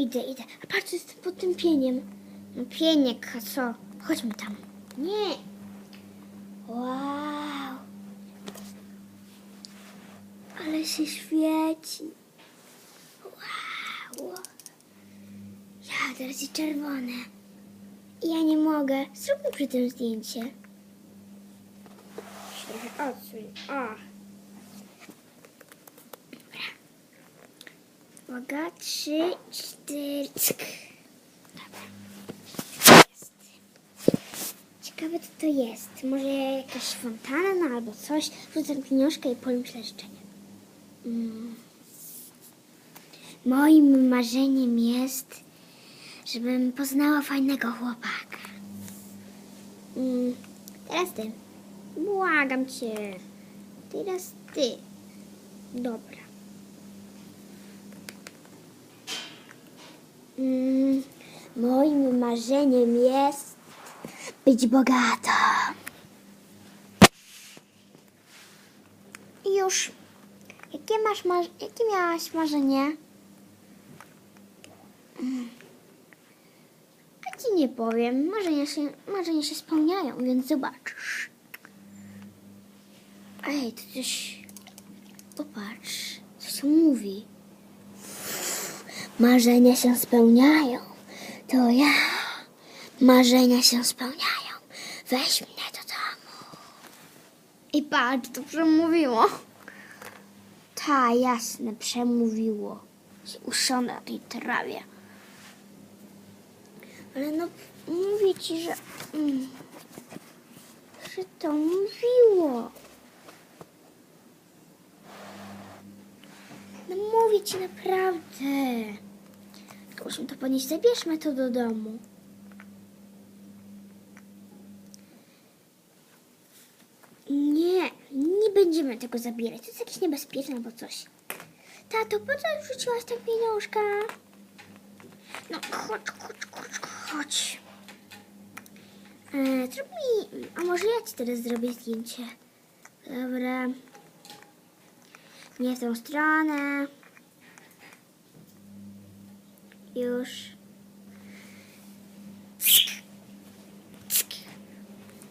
idę, idę. A patrz, co jest pod tym pieniem. No pieniek, a co? Chodźmy tam. Nie. Wow. Ale się świeci. Wow. Ja, teraz jest czerwone. Ja nie mogę. Zróbmy przy tym zdjęcie. Trochę odsuń. O. Uwaga, trzy, cztery. Ciekawe, co to jest. Może jakaś fontanna albo coś. Rzucę pieniążkę i powiem śleszczenie. Mm. Moim marzeniem jest, żebym poznała fajnego chłopaka. Mm. Teraz ty. Błagam cię. Teraz ty. Dobra. Mm, moim marzeniem jest być bogatą. I Już. Jakie masz mar- jakie miałaś marzenie? A ci nie powiem. Marzenia się, marzenia się spełniają, więc zobaczysz. Ej, to coś... Popatrz, co się mówi. Marzenia się spełniają. To ja. Marzenia się spełniają. Weź mnie do domu. I patrz, to przemówiło. Ta, jasne, przemówiło. Usiądę na tej trawie. Ale no, mówię ci, że... Mm, że to mówiło. No mówię ci naprawdę. Musimy to podnieść. Zabierzmy to do domu. Nie, nie będziemy tego zabierać. To jest jakieś niebezpieczne albo coś. Tato, po co wrzuciłaś tę pieniążka? No chodź, chodź, chodź, chodź. E, zrób mi... A może ja ci teraz zrobię zdjęcie? Dobra. Nie w tą stronę. Już.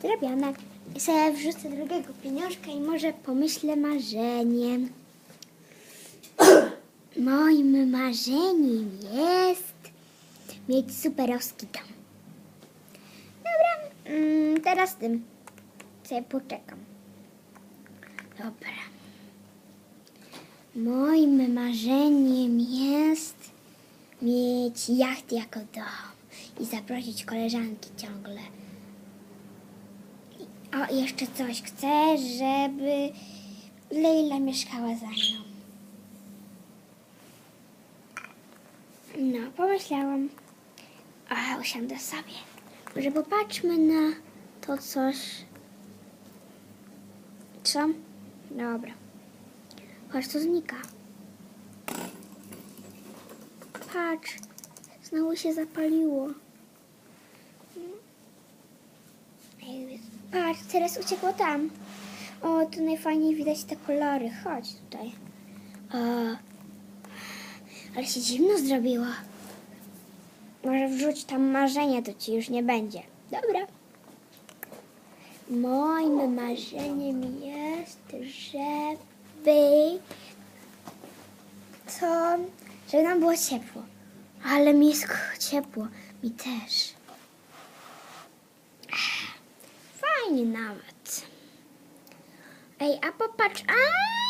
Zrobione. I sobie wrzucę drugiego pieniążka i może pomyślę marzeniem. Moim marzeniem jest mieć superowski dom. Dobra, mm, teraz tym sobie poczekam. Dobra. Moim marzeniem jest mieć jacht jako dom i zaprosić koleżanki ciągle. O, jeszcze coś. Chcę, żeby Leila mieszkała za mną. No, pomyślałam. A, usiądę sobie. Może popatrzmy na to coś. Co? Dobra. Patrz, to znika. Patrz, znowu się zapaliło. Patrz, teraz uciekło tam. O, tu najfajniej widać te kolory. Chodź tutaj. O, ale się zimno zrobiło. Może wrzuć tam marzenie, to ci już nie będzie. Dobra. Moim marzeniem jest, żeby to, żeby nam było ciepło. Ale mi jest ciepło. Mi też. Fajnie nawet. Ej, a popatrz. A!